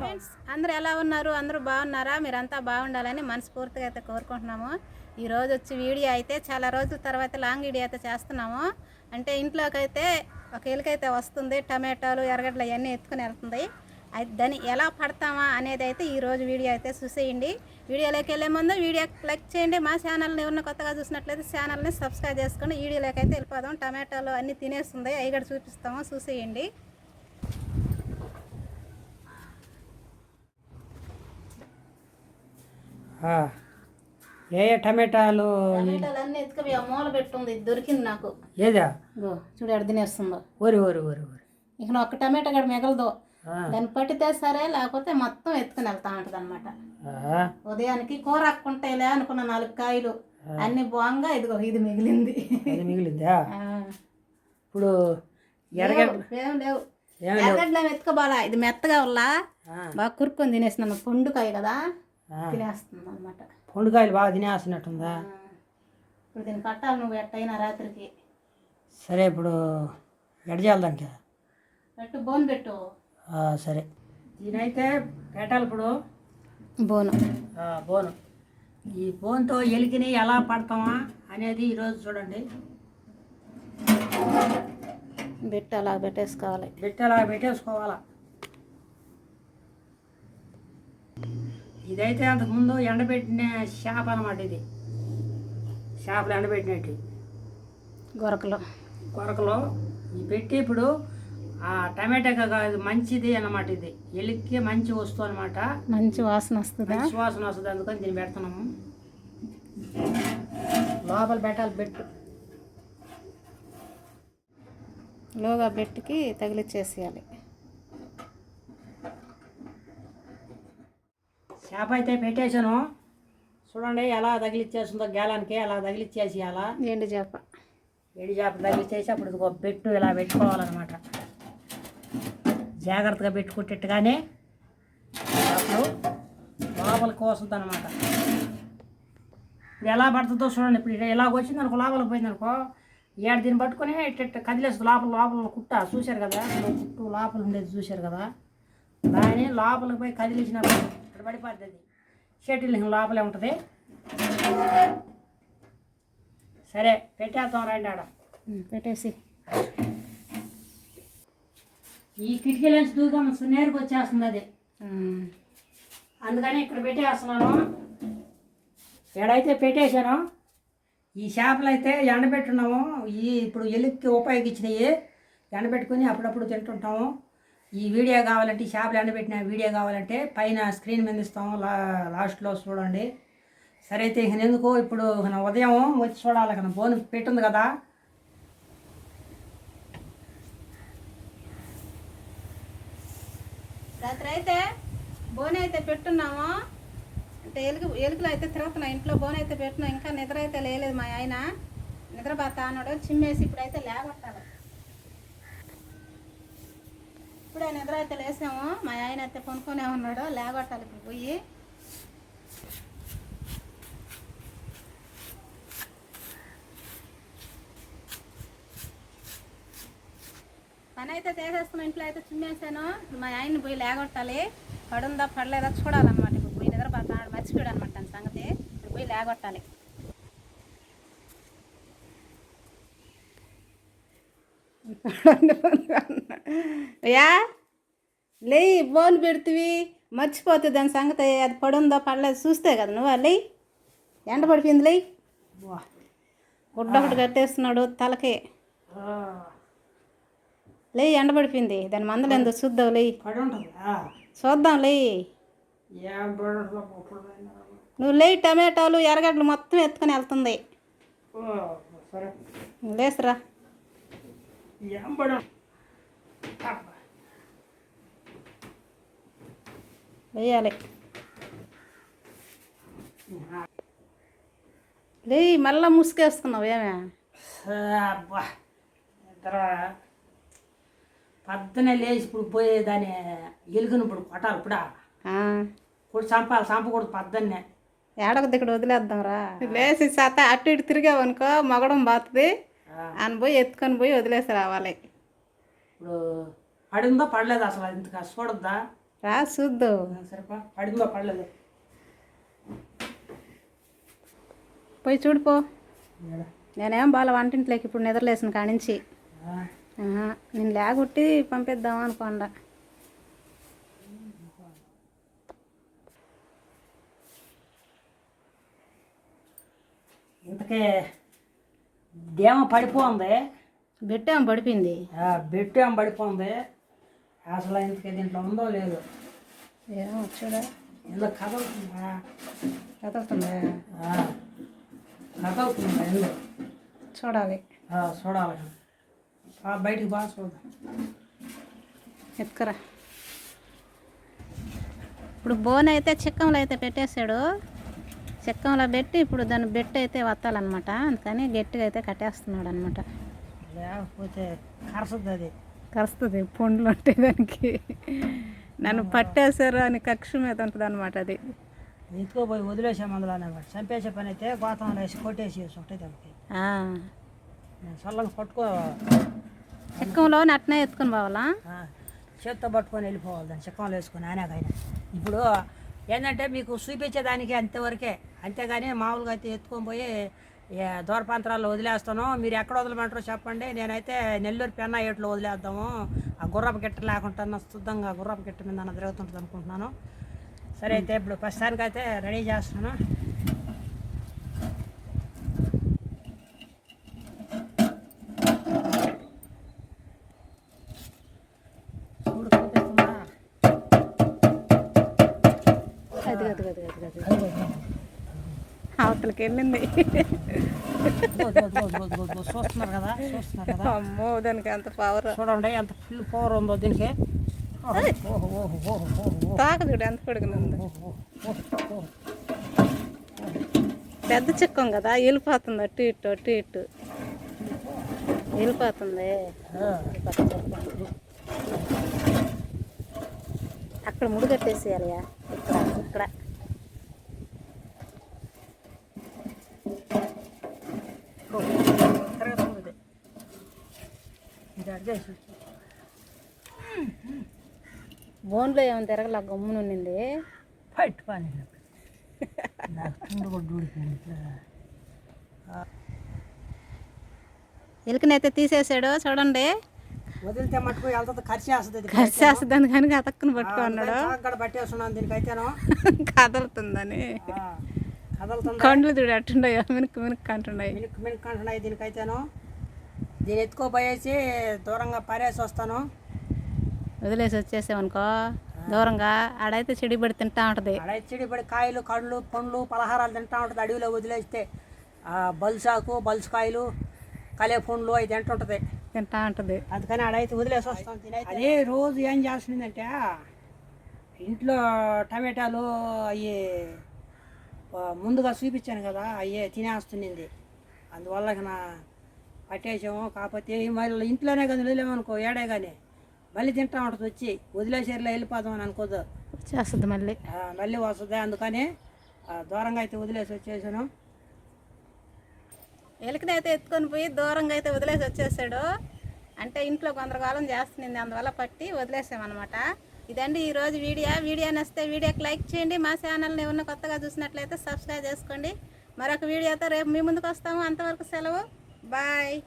Friends అందరూ ఎలా ఉన్నారు? అందరూ బాగున్నారా? మీరంతా బాగుండాలని మనస్ఫూర్తిగా అయితే కోరుకుంటున్నాము. ఈ రోజు వచ్చి వీడియో అయితే చాలా రోజుల తర్వాత లాంగ్ వీడియో అయితే చేస్తున్నాము. అంటే ఇంట్లోకి అయితే ఒక ఎలుకైతే వస్తుంది టమాటాలు ఎర్రగడ్డలు అవన్నీ ఎత్తుకుని వెళ్తుంది. అయితే దాన్ని ఎలా పడతామా అనేది అయితే ఈ రోజు వీడియో అయితే చూసేయండి. వీడియోలోకి వెళ్ళే ముందు వీడియో లైక్ చేయండి. మా ఛానల్ని ఎవరిన కొత్తగా చూసినట్లయితే ఛానల్ని సబ్స్క్రైబ్ చేసుకొని వీడియోలోకి అయితే వెళ్ళిపోదాం. టమాటాలు అన్నీ తినేస్తుంది. అవి కూడా చూపిస్తాము. చూసేయండి. ఏ ఏ టమాటాలు అన్నీ ఎత్తుకుపోయి మూల పెట్టుంది దొరికింది నాకు. ఏదా? చూడు ఎడ తినేస్తుందో. ఓరి ఓరి ఓరి ఓరి. ఇక ఒక్క టమాటా కూడా మిగలదు. దాన్ని పట్టితే సరే లేకపోతే మొత్తం ఎత్తుకుని వెళ్తా ఉంటది అనమాట ఉదయానికి కూర అక్కుంటాయిలే అనుకున్న నాలుగు కాయలు. అన్ని బాగా ఇదిగో ఇది మిగిలింది. మిగిలిందా. ఇప్పుడు ఏం లేవు. ఎర్రగడ్డలు ఎత్తుకోబాలా? ఇది మెత్తగా వల్ల బాగా కురుక్కొని తినేస్తున్నాను పొండుకాయ కదా. తినేస్తుంది అనమాట పొండుకాయలు బాగా తినేస్తున్నట్టుందా? ఇప్పుడు దీన్ని పట్టాలి నువ్వు ఎట్టయినా రాత్రికి. సరే ఇప్పుడు ఎడ చేద్దానికి పెట్టు బోన్ పెట్టు. సరే. దీనైతే పెట్టాలి ఇప్పుడు. బోను. బోను. ఈ బోన్తో ఎలికిని ఎలా పడతామా అనేది ఈరోజు చూడండి. పెట్టు అలా పెట్టేసుకోవాలి. పెట్టి అలా పెట్టేసుకోవాలా? ఇదైతే అంతకుముందు ఎండబెట్టిన చేప అనమాట ఇది. చేపలు ఎండబెట్టినట్టు. గొరకలు. కొరకలో ఈ పెట్టి ఇప్పుడు ఆ టమాటా కాదు మంచిది అన్నమాట ఇది. ఎలిక్కి మంచి వస్తువు అనమాట మంచి వాసన వస్తుందా? మంచి వాసన వస్తుంది అందుకని దీన్ని పెడుతున్నాము. లోపల పెట్టాలి పెట్టు లోగా బెట్టుకి తగిలిచ్చేసేయాలి. చేప అయితే పెట్టేశాను. చూడండి ఎలా తగిలిచ్చేస్తుందో గేలానికి అలా తగిలిచ్చేసి అలా ఎండు చేప. ఏడి చేప తగిలిచ్చేసి అప్పుడు ఇదిగో పెట్టు ఇలా పెట్టుకోవాలన్నమాట. జాగ్రత్తగా పెట్టుకుంటట్టుగానే చేపలు లోపలికి వస్తుంది అనమాట ఇప్పుడు ఎలా పడుతుందో చూడండి ఇప్పుడు ఇలా వచ్చింది అనుకో లోపలికి పోయింది అనుకో ఏడు దీన్ని పట్టుకొని ఇట్ట కదిలేస్తుంది. లోపల లోపల కుట్ట చూశారు కదా కుట్టు లోపల ఉండేది చూశారు కదా. దాన్ని లోపలికి పోయి కదిలించినప్పుడు ఇక్కడ పడిపోద్ది. అది షటిల్ లోపలే ఉంటుంది. సరే పెట్టేద్దాం రండి ఆడ. పెట్టేసి. ఈ కిటికీలోంచి దూకం నేరుకు వచ్చేస్తుంది అది. అందుకని ఇక్కడ పెట్టేస్తున్నాను. ఎడైతే పెట్టేశాను ఈ చేపలు అయితే ఎండబెట్టున్నాము. ఈ ఇప్పుడు ఎలుక్కి ఉపయోగించినవి ఎండబెట్టుకుని అప్పుడప్పుడు తింటుంటాము. ఈ వీడియో కావాలంటే ఈ చేపలు ఎండబెట్టిన వీడియో కావాలంటే పైన స్క్రీన్ మీద ఇస్తాం. లా లాస్ట్లో చూడండి. సరే అయితే ఇక ఎందుకు ఇప్పుడు ఉదయం వచ్చి చూడాలి. ఇక ఫోన్ పెట్టుంది కదా. రాత్రి అయితే బోన్ అయితే పెట్టున్నాము. అంటే ఎలుగు ఎలుకలు అయితే తిరుగుతున్నాయి. ఇంట్లో బోన్ అయితే పెట్టున్నాం. ఇంకా నిద్ర అయితే లేలేదు మా ఆయన. నిద్ర బాత అన్నాడు. చిమ్మేసి ఇప్పుడైతే లేగొట్టాలి. ఇప్పుడే నిద్ర అయితే లేసాము. మా ఆయన అయితే కొనుక్కునే ఉన్నాడు. లేగొట్టాలి ఇప్పుడు పోయి. పని అయితే చేసేస్తున్నాం ఇంట్లో అయితే చిమ్మేసాను. మా ఆయన్ని పోయి లేగొట్టాలి. పడుందా పడలేదా చూడాలన్నమాట ఇప్పుడు పోయి. నిద్ర పడతాడు మర్చిపోయాడు అనమాట దాని సంగతి. ఇప్పుడు పోయి లేగొట్టాలి. యా? లే బోన్ పెడుతుంది మర్చిపోతుంది దాని సంగతి అది పడుందో పడలేదు చూస్తే కదా నువ్వు లే? ఎండ పడిపోయింది లే? వా. గుడ్డ ఒకటి కట్టేస్తున్నాడు తలకి. లే ఎండ పడిపోయింది. దాని మందలు ఎందు చూద్దాం లే. చూద్దాం లే. నువ్వు లే టమాటాలు ఎర్రగడ్డలు మొత్తం ఎత్తుకొని వెళ్తుంది. లేసురా ఏం పడి ఉం- అబ్బా. వేయాలి లే మళ్ళా ముసుగేసుకున్నావు ఏమే? అబ్బా పొద్దునే లేచి ఇప్పుడు పోయి దాన్ని ఎలుగును ఇప్పుడు కొట్టాలి ఇప్పుడా. ఇప్పుడు చంపాలి చంపకూడదు పొద్దున్నే. ఏడొక దిక్కడ వదిలేద్దాం రా. లేచి సత అటు ఇటు తిరిగావు అనుకో మగడం బాతుంది. ఆ, ఆయన పోయి ఎత్తుకొని పోయి వదిలేసి రావాలి. ఇప్పుడు పడిందో పడలేదు అసలు ఇంత చూడద్దా? రా చూద్దు పోయి చూడిపో. నేనేం బాగా వంటింట్లోకి ఇప్పుడు నిద్రలేసిన కానించి. నేను లేకొట్టి పంపిద్దాం అనుకోండా. ఇంతకే దేమ పడిపోంది. బెట్టేం పడిపోయింది? ఆ, బెట్టు పడిపోంది. అసలు ఇంతకే దీంట్లో ఉందో లేదు? ఏమో చూడా ఇందులో కదలుతుందా కదులుతుందా? ఆ, కదలుతుందా ఇందులో చూడాలి. చూడాలి. బయటికి బాగా చూద్దాం. ఎత్తుకురా. ఇప్పుడు బోన్ అయితే చిక్కంలో అయితే పెట్టేశాడు. చిక్కంలో పెట్టి ఇప్పుడు దాన్ని బెట్టు అయితే వత్తాలన్నమాట. అందుకని గట్టిగా అయితే కట్టేస్తున్నాడు అనమాట లేకపోతే కరసద్దు అది. కరుస్తుంది పండ్లు ఉంటాయి దానికి. నన్ను పట్టేశారు అని కక్ష మీద ఉంటుంది అనమాట అది ఎత్తుకోపోయి వదిలేసే మందులోనే వాడు. చంపేసే పని అయితే గోతంలో వేసి కొట్టేసి ఉంటాయి దానికి. చల్లగా పట్టుకో. చిక్కంలో నట్నే ఎత్తుకుని పోవాలా? చేత్తో పట్టుకొని వెళ్ళిపోవాలి దాన్ని చిక్కంలో వేసుకొని ఆయనకైనా ఇప్పుడు ఏంటంటే మీకు చూపించేదానికి అంతవరకే. అంతేగాని మామూలుగా అయితే ఎత్తుకొని పోయి ఏ దూర ప్రాంతాల్లో వదిలేస్తాను మీరు ఎక్కడ వదలమంటారో చెప్పండి. నేనైతే నెల్లూరు పెన్న ఏట్లో వదిలేద్దాము. ఆ గుర్రపు గిట్ట లేకుండా శుద్ధంగా గుర్రపు గిట్ట మీద అన్న తిరుగుతుంటుంది అనుకుంటున్నాను. సరే అయితే ఇప్పుడు రెడీ చేస్తున్నాను. అది అది అది అదిగో, అవతలకి వెళ్ళింది. చూస్తున్నారు కదా చూస్తున్నారు కదా అమ్మో దానికి అంత పవర్ చూడండి ఎంత ఫుల్ పవర్ ఉందో దీనికి తాక చూడు ఎంత ఓహో. పెద్ద చిక్కం కదా వెళ్ళిపోతుంది అటు ఇటు అటు ఇటు వెళ్ళిపోతుంది అక్కడ ముడిగట్టేసేయాలి ఇక్కడ ఇక్కడ బోన్లో ఏమైనా తిరగల? గమ్మునుండింది ఫైట్ పని. ఎలుకనైతే తీసేసాడు చూడండి. వదిలితే మట్టుకు వెళ్తుంది ఖర్చేస్తుంది ఇది. కరిసేస్తుంది కానీ అతక్కుని పట్టుకో అన్నాడు అందుకని చాక్ కూడా పట్టేస్తున్నాను దీనికైతేను. కదులుతుందని. కదలుతుంది? కండ్లు చూడు అట్టుండయో మినుక్కు మినుక్కు అంటున్నాయి. మినుక్ మినుక్ అంటున్నాయి దీనికైతేను. దీన్ని ఎత్తుకోపోయేసి దూరంగా పారేసి వస్తాను. వదిలేసి వచ్చేసామనుకో దూరంగా ఆడైతే చెడి పడి తింటా ఉంటది. అడైతే పడి కాయలు కళ్ళు పండ్లు పలహారాలు తింటా ఉంటుంది. అడవిలో వదిలేస్తే ఆ, బల్సాకు బల్సుకాయలు కలే పండ్లు అవి తింటుంటుంది. తింటా ఉంటది. అందుకని అడైతే వదిలేసి వస్తాను. అదే రోజు ఏం చేస్తుందంటే ఇంట్లో టమాటాలు అవి ముందుగా చూపించాను కదా అవి తినేస్తుంది అందువల్ల నా పట్టేసాము కాకపోతే మళ్ళీ ఇంట్లోనే కానీ వదిలేమనుకో ఏడే కానీ మళ్ళీ తింటా ఉంటుంది వచ్చి వదిలేసేలా వెళ్ళిపోదాం అని అనుకోదు. వచ్చేస్తుంది మళ్ళీ. ఆ, మళ్ళీ వస్తుంది. అందుకని ఆ, దూరంగా అయితే వదిలేసి వచ్చేసాను. ఎలుకనైతే ఎత్తుకొని పోయి దూరంగా అయితే వదిలేసి వచ్చేసాడు. అంటే ఇంట్లో కొందరకాలం చేస్తుంది అందువల్ల పట్టి వదిలేసామన్నమాట. ఇదండి ఈరోజు వీడియో. వీడియో నచ్చితే వీడియోకి లైక్ చేయండి. మా ఛానల్ని ఏమన్నా కొత్తగా చూసినట్లయితే సబ్స్క్రైబ్ చేసుకోండి. మరొక వీడియోతో రేపు మీ ముందుకు వస్తాము. అంతవరకు సెలవు. Bye.